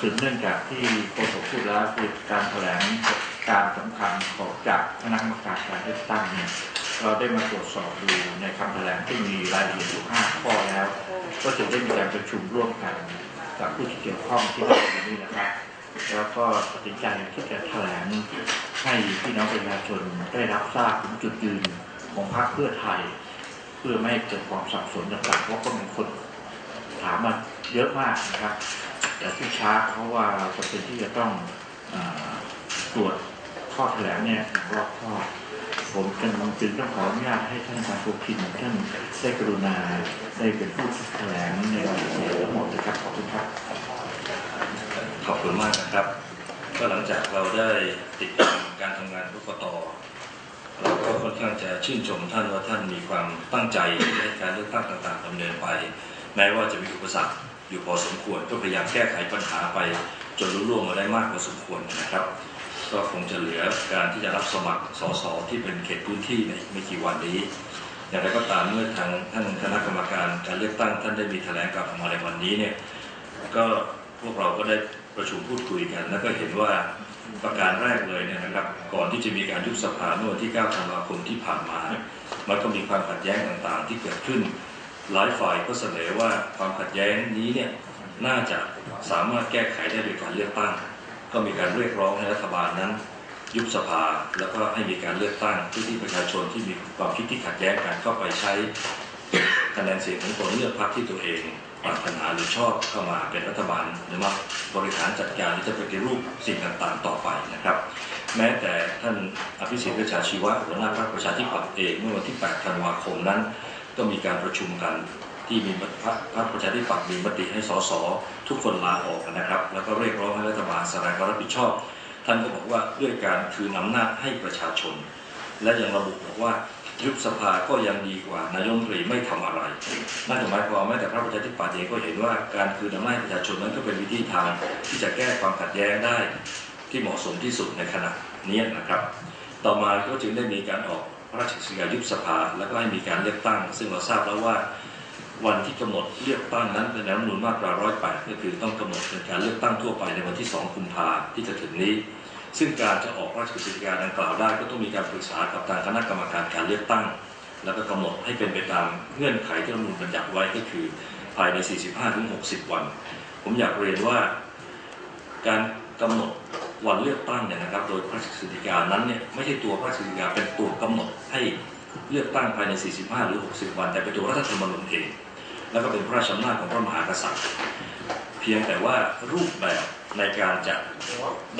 สืบเนื่องจากที่โฆษกพูดแล้วคือการแถลงการสำคัญของจากคณะกรรมการการเลือกตั้งเนี่ยเราได้มาตรวจสอบดูในคำแถลงที่มีรายละเอียดอยู่ห้าข้อแล้ว ก็จะได้มีการประชุมร่วมกันกับผู้ที่เกี่ยวข้องที่เราอยู่นี่นะครับ แล้วก็ตัดสินใจที่จะแถลงให้พี่น้องประชาชนได้รับทราบถึงจุดยืนของพรรคเพื่อไทย เพื่อไม่ให้เกิดความสับสนต่างๆเพราะก็มีคนถามมาเยอะมากนะครับ แต่ที่ช้าเพราะว่าเราจะเป็นที่จะต้องอตรวจข้อแถลงเนี่ยรอบคอผมจึงจึงต้องขออนุญาตให้ท่านอาจารย์สุพินท่านได้กรุณาได้เป็นผู้แถลงในรายละเอียดทั้งหมดนะครับขอบคุณครับ ขอบคุณมากนะครับ ก็หลังจากเราได้ติดตามการทำงานกกตเราก็ค่อนข้างจะชื่นชมท่านว่าท่านมีความตั้งใจในการเลือกตั้งต่างๆดำเนินไป แม้ว่าจะมีอุปสรรค อยู่พอสมควรก็พยายามแก้ไขปัญหาไปจนรุ่ล่วงมาได้มากพอสมควรนะครับ ก็คงจะเหลือการที่จะรับสมัครสสที่เป็นเขตพื้นที่ในไม่กี่วันนี้อย่างไรก็ตามเมื่อทางท่านคณะกรรมการการเลือกตั้งท่านได้มีแถลงการณ์ออกมาในวันนี้เนี่ยก็พวกเราก็ได้ประชุมพูดคุยกัน แล้วก็เห็นว่าประการแรกเลยเนี่ยนะครับ ก่อนที่จะมีการยุบสภาเมื่อวันที่ 9 ธันวาคมที่ผ่านมา มันก็มีความขัดแย้งต่างๆ ที่เกิดขึ้น หลายฝ่ายก็เสนอว่าความขัดแย้งนี้เนี่ยน่าจะสามารถแก้ไขได้โดยการเลือกตั้ง ก็มีการเรียกร้องให้รัฐบาลนั้น ยุบสภาแล้วก็ให้มีการเลือกตั้งเพื่อที่ประชาชนที่มีความคิดที่ขัดแย้งกันเข้าไปใช้คะแนนเสียงของตนเลือกพรรคที่ตัวเองปรารถนาหรือชอบเข้ามาเป็นรัฐบาลหรือมาบริหารจัดการที่จะปฏิรูปสิ่งต่างๆ ต่อไปนะครับ แม้แต่ท่านอภิสิทธิ์เวชชาชีวะหัวหน้าพรรคประชาธิปัตย์เองเมื่อวันที่ 8 ธันวาคมนั้น ก็มีการประชุมกันที่มีพรรคพรรคประชาธิปัตย์มีมติให้สสทุกคนลาออกนะครับ แล้วก็เรียกร้องให้รัฐบาลแสดงความรับผิดชอบ ท่านก็บอกว่าด้วยการคืนอำนาจให้ประชาชน และยังระบุบอกว่ายุบสภาก็ยังดีกว่านายกรัฐมนตรีไม่ทำอะไรนั่นหมายความว่าแม้แต่พรรคประชาธิปัตย์เองก็เห็นว่าการคืนอำนาจประชาชนนั้นก็เป็นวิธีทางที่จะแก้ความขัดแย้งได้ที่เหมาะสมที่สุดในขณะนี้นะครับ ต่อมาก็จึงได้มีการออก พระราชกฤษฎีกายุบสภา แล้วก็ให้มีการเลือกตั้ง ซึ่งเราทราบแล้วว่าวันที่กำหนดเลือกตั้งนั้นเป็นรัฐมนูญมาตรา 108 ก็คือต้องกำหนดเป็นการเลือกตั้งทั่วไปในวันที่ 2 กุมภาที่จะถึงนี้ ซึ่งการจะออกราชกฤษฎีกาดังกล่าวได้ ก็ต้องมีการปรึกษากับทางคณะกรรมการการเลือกตั้ง แล้วก็กำหนดให้เป็นไปตามเงื่อนไขที่รัฐมนูญบัญญัติไว้ก็คือภายใน 45-60 วัน ผมอยากเรียนว่าการกำหนด วันเลือกตั้งเนี่ยนะครับ โดยพระราชกฤษฎีกานั้นเนี่ยไม่ใช่ตัวพระราชกฤษฎีกาเป็นตัวกำหนดให้เลือกตั้งภายใน 45 หรือ 60 วัน แต่เป็นตัวรัฐธรรมนูญเอง แล้วก็เป็นพระราชอำนาจของพระมหากษัตริย์ เพียงแต่ว่ารูปแบบในการจะ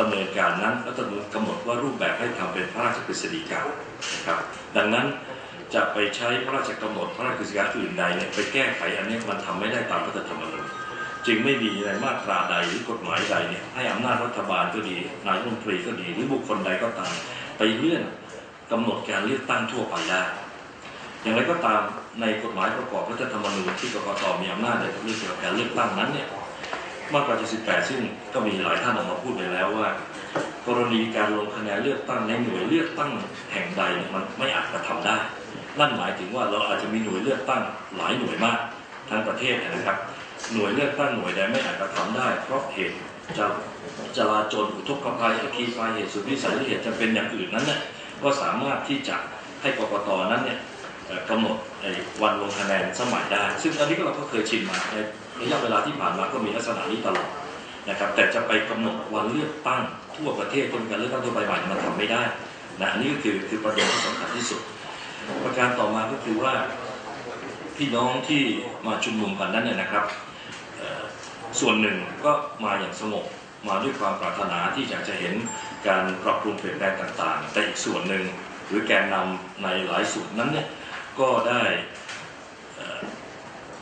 ดำเนินการนั้นรัฐธรรมนูญกำหนดว่ารูปแบบให้ทำเป็นพระราชกฤษฎีกานะครับดังนั้นจะไปใช้พระราชกำหนดพระราชกฤษฎีกาอื่นใดเนี่ยไปแก้ไขอันนี้มันทำไม่ได้ตามรัฐธรรมนูญ จึงไม่มีในมาตราใดหรือกฎหมายใดเนี่ยให้อำนาจรัฐบาลก็ดีนายกรัฐมนตรีก็ดี หรือบุคคลใดก็ตาม ไปเลื่อนกำหนดการเลือกตั้งทั่วไปได้อย่างไรก็ตามในกฎหมายประกอบรัฐธรรมนูญที่กรกตมีอำนาจในเรื่องเกี่ยวกับการเลือกตั้งนั้นเนี่ยมาตรา78ซึ่งก็มีหลายท่านออกมาพูดไปแล้วว่า กรณีการลงคะแนนเลือกตั้งในหน่วยเลือกตั้งแห่งใดเนี่ยมันไม่อาจกระทำได้ นั่นหมายถึงว่าเราอาจจะมีหน่วยเลือกตั้งหลายหน่วยมากทั้งประเทศนะครับ หน่วยเลือกตั้งหน่วยใดไม่อาจกระทำได้ เพราะเหตุจะจลาจลอุทกภัยอัคคีภัยเหตุสุดวิสัยเหตุจะเป็นอย่างอื่นนั้นเนี่ยก็สามารถที่จะให้กรกตนั้นเนี่ยกำหนดไอ้วันลงคะแนนสมัยได้ ซึ่งอันนี้ก็เราก็เคยชินมาในระยะเวลาที่ผ่านมาก็มีลักษณะนี้ตลอดนะครับ แต่จะไปกำหนดวันเลือกตั้งทั่วประเทศเป็นการเลือกตั้งทั่วไปใหม่มันทำไม่ได้นะอันนี้ก็คือคือประเด็นที่สำคัญที่สุด ประการต่อมาก็คือว่าพี่น้องที่มาชุมนุมกันนั้นเนี่ยนะครับ ส่วนหนึ่งก็มาอย่างสงบมาด้วยความปรารถนาที่อยากจะเห็นการปรับปรุงเปลี่ยนแปลงต่างๆ แต่อีกส่วนหนึ่งหรือแกนนำในหลายส่วนนั้นเนี่ยก็ได้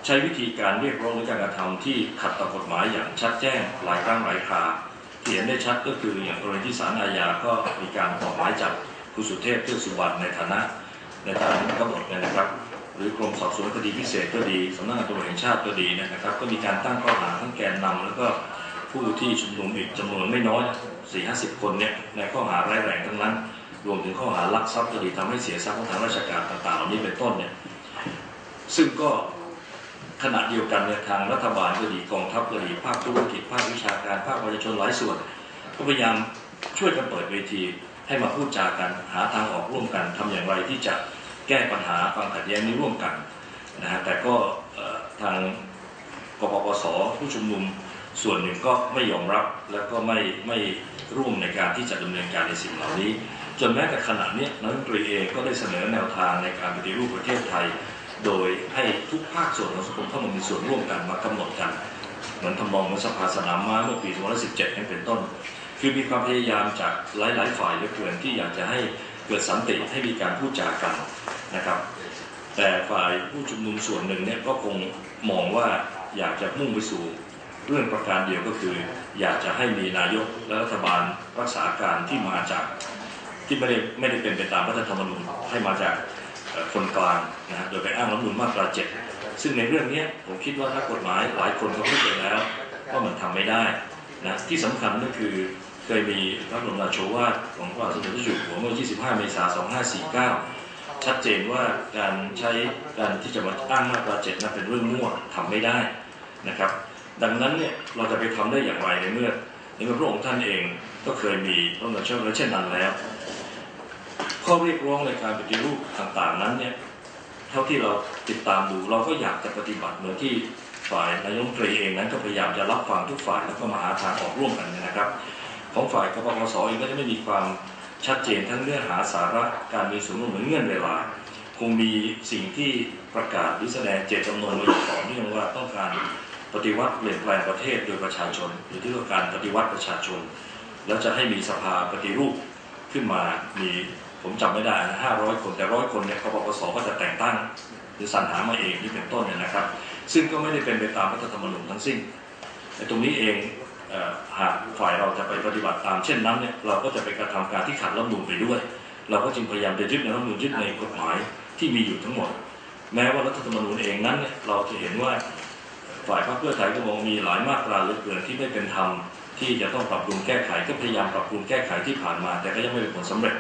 ใช้วิธีการเรียกร้องหรือการกระทำที่ขัดต่อกฎหมายอย่างชัดแจ้งหลายครั้งหลายคราที่เห็นได้ชัดก็คืออย่างกรณีที่ศาลอาญาก็มีการออกหมายจับคุณสุเทพเทือกสุวรรณในฐานะในฐานะกำหนดเนี่ยนะครับ หรือกรมสอบสวนคดีพิเศษก็ดีสำนักงานตำรวจแห่งชาติก็ดีนะครับ ก็มีการตั้งข้อหาทั้งแกนนำแล้วก็ผู้ที่ชุมนุมอีกจำนวนไม่น้อยสี่ห้าสิบคนเนี่ยในข้อหาร้ายแรงทั้งนั้น รวมถึงข้อหาลักทรัพย์ก็ดีทำให้เสียทรัพย์ของทางราชการต่างๆเหล่านี้เป็นต้นเนี่ยซึ่งก็ขณะเดียวกันเนี่ยทางรัฐบาลก็ดีกองทัพก็ดีภาคธุรกิจภาควิชาการภาคประชาชนหลายส่วน ก็พยายามช่วยกันเปิดเวทีให้มาพูดจากันหาทางออกร่วมกันทำอย่างไรที่จะ แก้ปัญหาความขัดแย้งนี้ร่วมกันนะฮะแต่ก็ทางกปปสผู้ชุมนุมส่วนหนึ่งก็ไม่ยอมรับแล้วก็ไม่ไม่ร่วมในการที่จะดำเนินการในสิ่งเหล่านี้ จนแม้แต่ขณะนี้นักดนตรีเองก็ได้เสนอแนวทางในการปฏิรูปประเทศไทย โดยให้ทุกภาคส่วนของสังคมเข้ามามีส่วนร่วมกันมากำหนดกันเหมือนทำนองเมือสภาสนามม้าเมื่อปี2017นั่นเป็นต้น คือมีความพยายามจากหลาย ๆ ฝ่ายเหลือเกินที่อยากจะให้เกิดสันติให้มีการพูดจากัน นะครับ แต่ฝ่ายผู้ชุมนุมส่วนหนึ่งเนี่ยก็คงมองว่าอยากจะมุ่งไปสู่เรื่องประการเดียวก็คือ อยากจะให้มีนายกและรัฐบาลรักษาการที่มาจากที่ไม่ได้ไม่ได้เป็นไปตามรัฐธรรมนูญให้มาจากคนกลางนะโดยไปอ้างรัฐมนูญมาตราเจ็ดซึ่งในเรื่องนี้ผมคิดว่าถ้ากฎหมายหลายคนก็พูดไปแล้วว่ามันทำไม่ได้นะที่สำคัญก็คือเคยมีพระบรมราโชวาทของพระบาทสมเด็จพระจ้าอยู่หัวเมื่อ 25 เมษายน 2549 ชัดเจนว่าการใช้การที่จะมาอ้างมาตราเจ็ดนั้นเป็นเรื่องมั่วทำไม่ได้นะครับ ดังนั้นเนี่ยเราจะไปทำได้อย่างไรในเมื่อในเมื่อพระองค์ท่านเองก็เคยมีพระบรมราโชวาทเช่นนั้นแล้ว ข้อเรียกร้องในการปฏิรูปต่างๆนั้นเนี่ยเท่าที่เราติดตามดูเราก็อยากจะปฏิบัติเหมือนที่ฝ่ายนายกรัฐมนตรีเองนั้นก็พยายามจะรับฟังทุกฝ่ายแล้วก็มาหาทางออกร่วมกันนยนะครับ ของฝ่ายกปปสเองก็จะไม่มีความ ชัดเจนทั้งเนื้อหาสาระการมีส่วนร่วมเหมือนเงื่อนเวลา คงมีสิ่งที่ประกาศหรือแสดงเจตจำนงมาอย่างต่อเนื่องว่าต้องการปฏิวัติเปลี่ยนแปลงประเทศโดยประชาชน หรือที่ต้องการปฏิวัติประชาชน แล้วจะให้มีสภาปฏิรูปขึ้นมามีผมจำไม่ได้นะห้าร้อยคนแต่ร้อยคนเนี่ยกปปสก็จะแต่งตั้ง หรือสรรหามาเองนี่เป็นต้นเนี่ยนะครับ ซึ่งก็ไม่ได้เป็นไปตามรัฐธรรมนูญทั้งสิ้นแต่ตรงนี้เอง หากฝ่ายเราจะไปปฏิบัติตามเช่นนั้นเนี่ยเราก็จะไปกระทำการที่ขัดรัฐมนูญไปด้วย เราก็จึงพยายามจะยึดในรัฐมนูญยึดในกฎหมายที่มีอยู่ทั้งหมด แม้ว่ารัฐธรรมนูญเองนั้นเนี่ยเราจะเห็นว่าฝ่ายพรรคเพื่อไทยก็มองมีหลายมาตราเหลือเกินที่ไม่เป็นธรรมที่จะต้องปรับปรุงแก้ไขก็พยายามปรับปรุงแก้ไขที่ผ่านมา แต่ก็ยังไม่เป็นผลสำเร็จ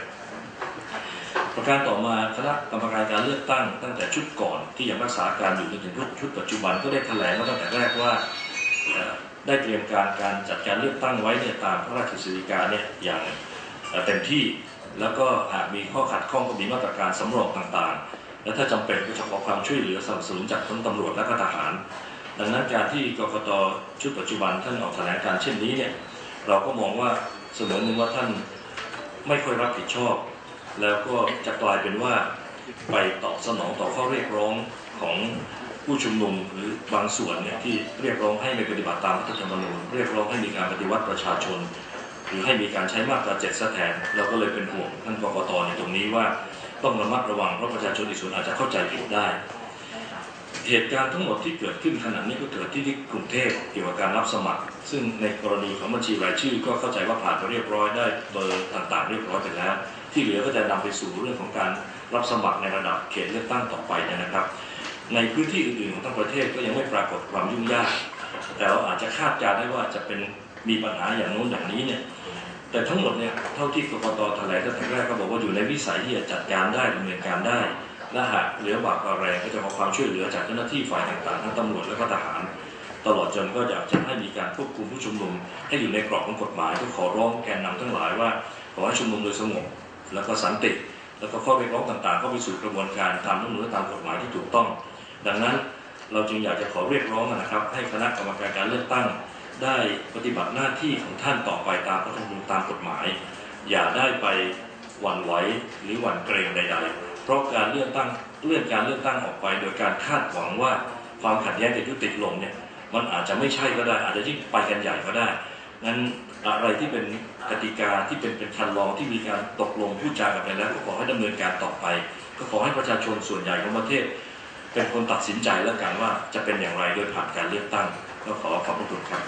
ประการต่อมาคณะกรรมการการเลือกตั้งตั้งแต่ชุดก่อนที่ยังรักษาการอยู่จนถึงชุดปัจจุบันก็ได้แถลงมาตั้งแต่แรกว่า ได้เตรียมการการจัดการเลือกตั้งไว้เนี่ยตามพระราชกฤษฎีกาเนี่ยอย่างเต็มที่แล้วก็หากมีข้อขัดข้องก็มีมาตรการสำรองต่างๆ และถ้าจำเป็นก็จะขอความช่วยเหลือสนับสนุนจากทั้งตำรวจและก็ทหาร ดังนั้นการที่กรกตชุดปัจจุบันท่านออกแถลงการเช่นนี้เนี่ยเราก็มองว่าเสมือนหนึ่งว่าท่านไม่ค่อยรับผิดชอบ แล้วก็จะกลายเป็นว่าไปตอบสนองต่อข้อเรียกร้องของ ผู้ชุมนุมหรือบางส่วนเนี่ยที่เรียกร้องให้ไม่ปฏิบัติตามรัฐธรรมนูญเรียกร้องให้มีการปฏิวัติประชาชน หรือให้มีการใช้มาตราเจ็ดแทนเราก็เลยเป็นห่วงท่านกกตในตรงนี้ว่าต้องระมัดระวังเพราะประชาชนอีกส่วนอาจจะเข้าใจผิดได้ เหตุการณ์ทั้งหมดที่เกิดขึ้นขณะนี้ก็เกิดที่ที่กรุงเทพเกี่ยวกับการรับสมัคร ซึ่งในกรณีของบัญชีรายชื่อ ก็เข้าใจว่าผ่านไปเรียบร้อยได้เบอร์ต่างๆ เรียบร้อยไปแล้ว ที่เหลือก็จะนำไปสู่เรื่องของการรับสมัครในระดับเขตเลือกตั้งต่อไปนะครับ ในพื้นที่อื่นๆของทั้งประเทศก็ยังไม่ปรากฏความยุ่งยาก แต่เราอาจจะคาดการได้ว่าจะเป็นมีปัญหาอย่างโน้นอย่างนี้เนี่ยแต่ทั้งหมดเนี่ยเท่าที่กรกตแถลงตั้งแต่แรกก็บอกว่าอยู่ในวิสัยที่จะจัดการได้ดำเนินการได้และหากเหลือบากกว่าแรงก็จะขอความช่วยเหลือจากเจ้าหน้าที่ฝ่ายต่างๆทั้งตำรวจและก็ทหาร ตลอดจนก็อยากจะให้มีการควบคุมผู้ชุมนุม ให้อยู่ในกรอบของกฎหมายก็ขอร้องแกนนำทั้งหลายว่าขอให้ชุมนุมโดยสงบแล้วก็สันติแล้วก็ข้อเรียกร้องต่างๆ ก็ไปสู่กระบวนการตามรัฐธรรมนูญตามกฎหมายที่ถูกต้อง ดังนั้นเราจึงอยากจะขอเรียกร้องนะครับ ให้คณะกรรมการการเลือกตั้ง ได้ปฏิบัติหน้าที่ของท่านต่อไปตามรัฐธรรมนูญตามกฎหมาย อย่าได้ไปหวั่นไหวหรือหวั่นเกรงใด ๆ เพราะการเลือกตั้งเลื่อนการเลือกตั้งออกไป โดยการคาดหวังว่าความขัดแย้งจะยุติลงเนี่ยมันอาจจะไม่ใช่ก็ได้ อาจจะยิ่งไปกันใหญ่ก็ได้งั้นอะไรที่เป็นกติกาที่เป็นเป็นคันลองที่มีการตกลงพูดจากันไปแล้วก็ขอให้ดำเนินการต่อไป ก็ขอให้ประชาชนส่วนใหญ่ของประเทศ เป็นคนตัดสินใจแล้วกันว่าจะเป็นอย่างไรโดยผ่านการเลือกตั้งก็ขอขอบพระคุณครับ